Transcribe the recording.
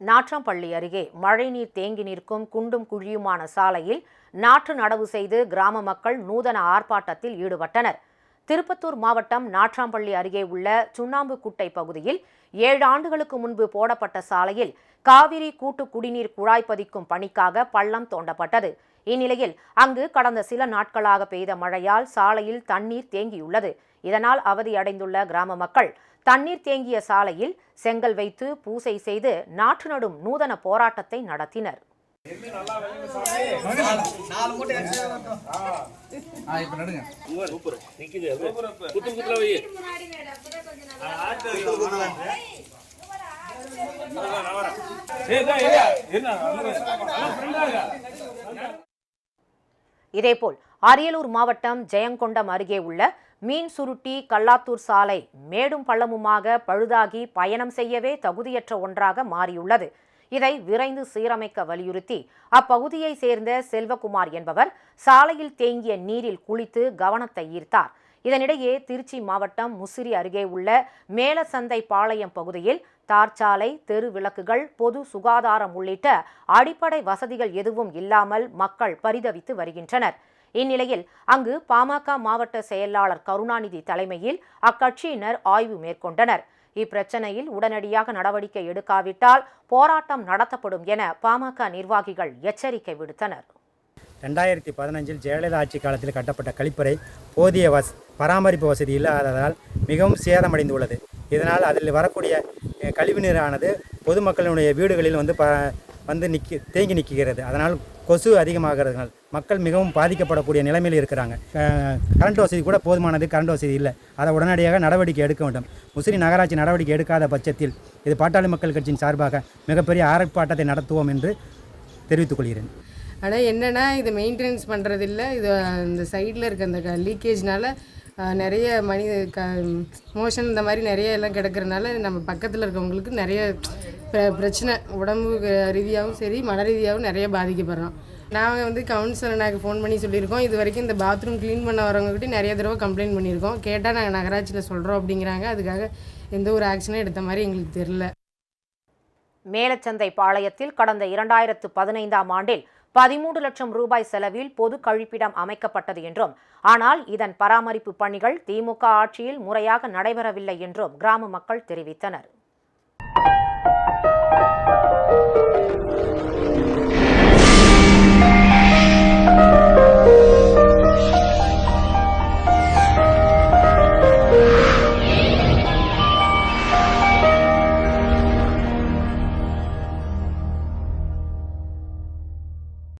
நாற்றம்பள்ளி அருகே மழைநீர் தேங்கி நிற்கும் குண்டும் குழியுமான சாலையில் நாற்று நடவு செய்து கிராம மக்கள் நூதன ஆர்ப்பாட்டத்தில் ஈடுபட்டனர். திருப்பத்தூர் மாவட்டம் நாற்றாம்பள்ளி அருகே உள்ள சுண்ணாம்புக்குட்டை பகுதியில் ஏழு ஆண்டுகளுக்கு முன்பு போடப்பட்ட சாலையில் காவிரி கூட்டு குடிநீர் குழாய் பதிக்கும் பணிக்காக பள்ளம் தோண்டப்பட்டது. இந்நிலையில் அங்கு கடந்த சில நாட்களாக பெய்த மழையால் சாலையில் தண்ணீர் தேங்கியுள்ளது. இதனால் அவதியடைந்துள்ள கிராம மக்கள் தண்ணீர் தேங்கிய சாலையில் செங்கல் வைத்து பூசை செய்து நாற்று நடும் நூதன போராட்டத்தை நடத்தினர். என்ன இதேபோல் அரியலூர் மாவட்டம் ஜெயங்கொண்டம் அருகே உள்ள மீன் சுருட்டி கல்லாத்தூர் சாலை மேடும் பள்ளமுமாக பழுதாகி பயணம் செய்யவே தகுதியற்ற ஒன்றாக மாறியுள்ளது. இதை விரைந்து சீரமைக்க வலியுறுத்தி அப்பகுதியை சேர்ந்த செல்வகுமார் என்பவர் சாலையில் தேங்கிய நீரில் குளித்து கவனத்தை ஈர்த்தார். இதனிடையே திருச்சி மாவட்டம் முசிறி அருகே உள்ள மேலசந்தை பாளையம் பகுதியில் தார்ச்சாலை தெரு விளக்குகள் பொது சுகாதாரம் உள்ளிட்ட அடிப்படை வசதிகள் எதுவும் இல்லாமல் மக்கள் பரிதவித்து வருகின்றனர். இந்நிலையில் அங்கு பாமக மாவட்ட செயலாளர் கருணாநிதி தலைமையில் அக்கட்சியினர் ஆய்வு மேற்கொண்டனர். இப்பிரச்சனையில் உடனடியாக நடவடிக்கை எடுக்காவிட்டால் போராட்டம் நடத்தப்படும் என பாமக நிர்வாகிகள் எச்சரிக்கை விடுத்தனர். ரெண்டாயிரத்தி பதினஞ்சில் ஜெயலலிதா ஆட்சி காலத்தில் கட்டப்பட்ட கழிப்பறை போதிய வஸ் பராமரிப்பு வசதி இல்லாததால் மிகவும் சேதமடைந்துள்ளது. இதனால் அதில் வரக்கூடிய கழிவு நீரானது பொதுமக்களினுடைய வீடுகளில் வந்து ப வந்து நிற்கி தேங்கி நிற்கிறது. அதனால் கொசு அதிகமாகிறதுனால் மக்கள் மிகவும் பாதிக்கப்படக்கூடிய நிலைமையில் இருக்கிறாங்க. கரண்ட் வசதி கூட போதுமானது கரண்ட் வசதி இல்லை. அதை உடனடியாக நடவடிக்கை எடுக்க வேண்டும். முசிறி நகராட்சி நடவடிக்கை எடுக்காத பட்சத்தில் இது பாட்டாளி மக்கள் கட்சியின் சார்பாக மிகப்பெரிய ஆர்ப்பாட்டத்தை நடத்துவோம் என்று தெரிவித்துக் கொள்கிறேன். ஆனால் என்னென்னா இது மெயின்டெனன்ஸ் பண்ணுறதில்ல இது அந்த சைடில் இருக்க அந்த லீக்கேஜ்னால நிறைய மனித க மோஷன் இந்த மாதிரி நிறைய எல்லாம் கிடக்கிறனால நம்ம பக்கத்தில் இருக்கவங்களுக்கு நிறைய பிர- பிரச்சனை. உடம்பு ரீதியாகவும் சரி மன ரீதியாகவும் நிறைய பாதிக்கப்படுறோம். நாங்கள் வந்து கவுன்சிலர் ஃபோன் பண்ணி சொல்லியிருக்கோம். இது வரைக்கும் இந்த பாத்ரூம் க்ளீன் பண்ண வரவங்ககிட்ட நிறைய தடவை கம்ப்ளைண்ட் பண்ணியிருக்கோம். கேட்டால் நாங்கள் நகராட்சியில் சொல்கிறோம் அப்படிங்கிறாங்க. அதுக்காக எந்த ஒரு ஆக்ஷனும் எடுத்த மாதிரி எங்களுக்கு தெரில மேலச்சந்தை பாளையத்தில் கடந்த இரண்டாயிரத்து பதினைந்தாம் ஆண்டில் பதிமூன்று லட்சம் ரூபாய் செலவில் பொது கழிப்பிடம் அமைக்கப்பட்டது என்றும் ஆனால் இதன் பராமரிப்பு பணிகள் திமுக ஆட்சியில் முறையாக நடைபெறவில்லை என்றும் கிராம மக்கள் தெரிவித்தனர்.